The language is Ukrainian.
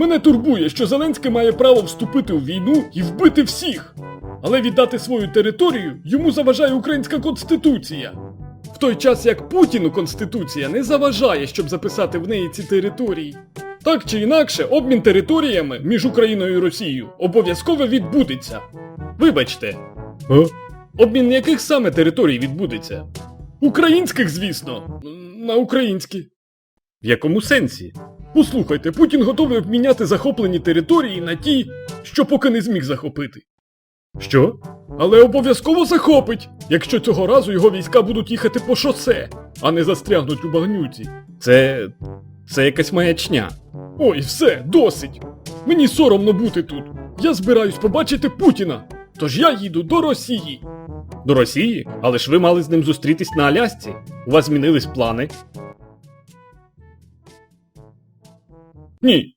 Мене турбує, що Зеленський має право вступити у війну і вбити всіх. Але віддати свою територію йому заважає українська конституція. В той час як Путіну конституція не заважає, щоб записати в неї ці території. Так чи інакше, обмін територіями між Україною і Росією обов'язково відбудеться. Вибачте, а? обмін яких саме територій відбудеться? Українських, звісно, на українські. В якому сенсі? Послухайте, Путін готовий обміняти захоплені території на ті, що поки не зміг захопити. Що? Але обов'язково захопить, якщо цього разу його війська будуть їхати по шосе, а не застрягнуть у багнюці. Це. це якась маячня. Ой, все, досить. Мені соромно бути тут. Я збираюсь побачити Путіна. Тож я їду до Росії. До Росії? Але ж ви мали з ним зустрітись на Алясці. У вас змінились плани. に。